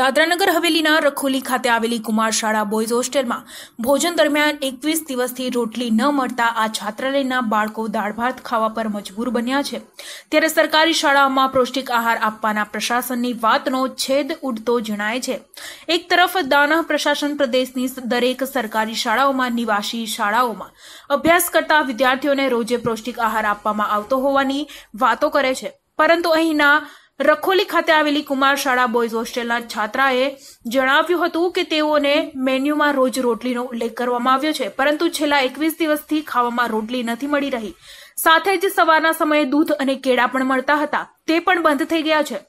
દાદરાનગર હવેલીના રખોલી ખાતે આવેલી કુમાર શાળા બોયઝ હોસ્ટેલમાં ભોજન દરમિયાન એકવીસ દિવસથી રોટલી ન મળતા આ છાત્રાલયના બાળકો દાળ ભાત ખાવા પર મજબૂર બન્યા છે. ત્યારે સરકારી શાળાઓમાં પૌષ્ટિક આહાર આપવાના પ્રશાસનની વાતનો છેદ ઉડતો જણાય છે. એક તરફ દાનહ પ્રશાસન પ્રદેશની દરેક સરકારી શાળાઓમાં નિવાસી શાળાઓમાં અભ્યાસ કરતા વિદ્યાર્થીઓને રોજે પૌષ્ટિક આહાર આપવામાં આવતો હોવાની વાતો કરે છે. પરંતુ અહીંના રખોલી ખાતે આવેલી કુમાર શાળા બોયઝ હોસ્ટેલના છાત્રાએ જણાવ્યું હતું કે તેઓને મેન્યુમાં રોજ રોટલીનો ઉલ્લેખ કરવામાં આવ્યો છે, પરંતુ છેલ્લા એકવીસ દિવસથી ખાવામાં રોટલી નથી મળી રહી. સાથે જ સવારના સમયે દૂધ અને કેળા પણ મળતા હતા. તે પણ બંધ થઈ ગયા છે.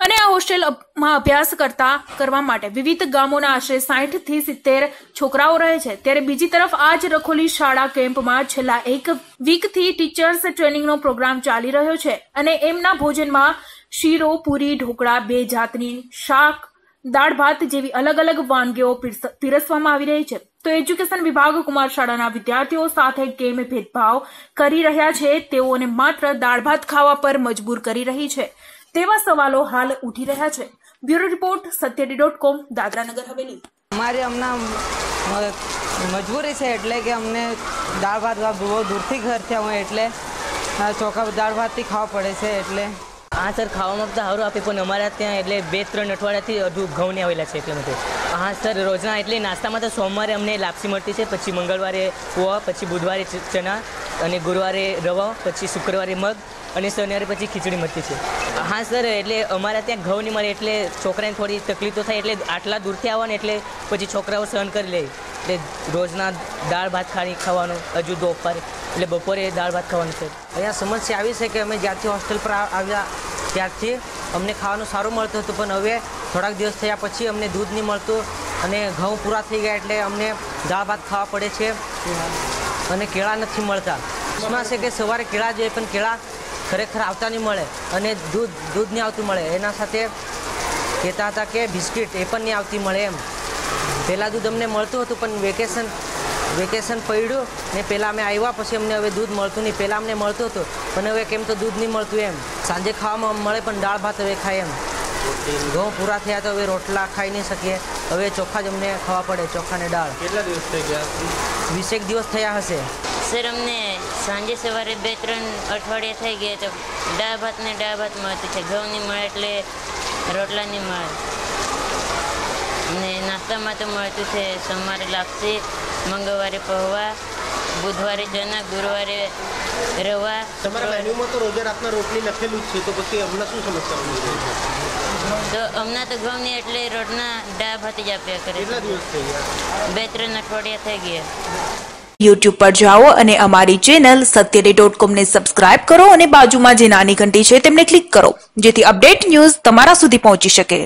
અને આ હોસ્ટેલમાં અભ્યાસ કરતા કરવા માટે વિવિધ ગામોના આશરે સાઠથી સિત્તેર છોકરાઓ રહે છે. ત્યારે બીજી તરફ આ જ રખોલી શાળા કેમ્પમાં છેલ્લા એક વીકથી ટીચર્સ ટ્રેનિંગનો પ્રોગ્રામ ચાલી રહ્યો છે અને એમના ભોજનમાં શીરો, પૂરી, ઢોકળા, બે જાતની શાક, દાળ ભાત જેવી અલગ અલગ વાનગીઓ પીરસ- પીરસવામાં આવી રહી છે. તો એજ્યુકેશન વિભાગ કુમાર શાળાના વિદ્યાર્થીઓ સાથે કેમ ભેદભાવ કરી રહ્યા છે તેઓને માત્ર દાળ ભાત ખાવા પર મજબૂર કરી રહી છે. તેવા સવાલો હાલ ઉઠી રહ્યા છે. Bureau report સત્યડી dot com Dadra Nagar Haveli. અમારે હમણાં મજબૂરી છે એટલે કે અમને દાળ ભાત બહુ દૂરથી ઘર છે અમે એટલે આ ચોખા દાળ ભાતથી ખાવા પડે છે એટલે. હા સર ખાવામાં તો સારું આપે પણ અમારા ત્યાં એટલે બે ત્રણ અઠવાડિયાથી હજુ ઘઉં નહીં આવેલા છે એટલે માટે હા સર રોજના એટલે નાસ્તામાં તો સોમવારે અમને લાપસી મળતી છે પછી મંગળવારે પોવા પછી બુધવારે ચણા અને ગુરુવારે રવા પછી શુક્રવારે મગ અને શનિવારે પછી ખીચડી મળતી છે. હા સર એટલે અમારા ત્યાં ઘઉં નહીં મળે એટલે છોકરાને થોડી તકલીફ તો થાય એટલે આટલા દૂરથી આવવાને એટલે પછી છોકરાઓ સહન કરી લે. એટલે રોજના દાળ ભાત ખાણી ખાવાનું હજુ બપોર એટલે બપોરે દાળ ભાત ખાવાનું છે અહીંયા સમસ્યા આવી છે કે અમે જ્યારથી હોસ્ટેલ પર આવ્યા ત્યારથી અમને ખાવાનું સારું મળતું હતું પણ હવે થોડાક દિવસ થયા પછી અમને દૂધ નહીં મળતું અને ઘઉં પૂરા થઈ ગયા એટલે અમને દાળ ભાત ખાવા પડે છે. અને કેળા નથી મળતા. એમાં છે કે સવારે કેળા જોઈએ, પણ કેળા ખરેખર આવતા નહીં મળે અને દૂધ દૂધ નહીં આવતું મળે. એના સાથે કહેતા હતા કે બિસ્કિટ એ પણ નહીં આવતી મળે એમ. પહેલાં દૂધ અમને મળતું હતું, પણ વેકેશન વેકેશન પડ્યું ને પહેલાં અમે આવ્યા, પછી અમને હવે દૂધ મળતું નહીં. પહેલાં અમને મળતું હતું, પણ હવે કેમ તો દૂધ નહીં મળતું એમ. સાંજે ખાવામાં મળે, પણ દાળ ભાત હવે ખાય એમ. ઘઉં પૂરા થયા તો હવે રોટલા ખાઈ નહીં શકીએ. હવે ચોખા જ અમને ખાવા પડે ચોખા ને દાળ. કેટલા દિવસ થઈ ગયા? વીસેક દિવસ થયા હશે. સર અમને સાંજે સવારે બે ત્રણ અઠવાડિયા થઈ ગયા તો દાળ ભાત ને દાળ ભાત મળતી છે. ઘઉં નહીં મળે એટલે રોટલા નહીં મળે. ને નાસ્તામાં તો મળતું છે સોમવારે લાપસી મંગળવારે પૌવા બુધવારે ચણા ગુરુવારે રવા. તમારા મેન્યુમાં તો રોજે રાતના રોટલી લખેલું જ છે તો પછી હમણાં શું સમસ્યા બની છે? તો હમણાં તો ઘઉં નહીં એટલે રોટના દાળ ભાત જ આપ્યા કરે કેટલા દિવસ થઈ ગયા? બે ત્રણ અઠવાડિયા થઈ ગયા. યુટ્યુબ પર જાઓ અને અમારી ચેનલ સત્યડે ડોટ કોમને સબસ્ક્રાઇબ કરો અને બાજુમાં જે નાની ઘંટી છે તેમને ક્લિક કરો જેથી અપડેટ ન્યૂઝ તમારા સુધી પહોંચી શકે.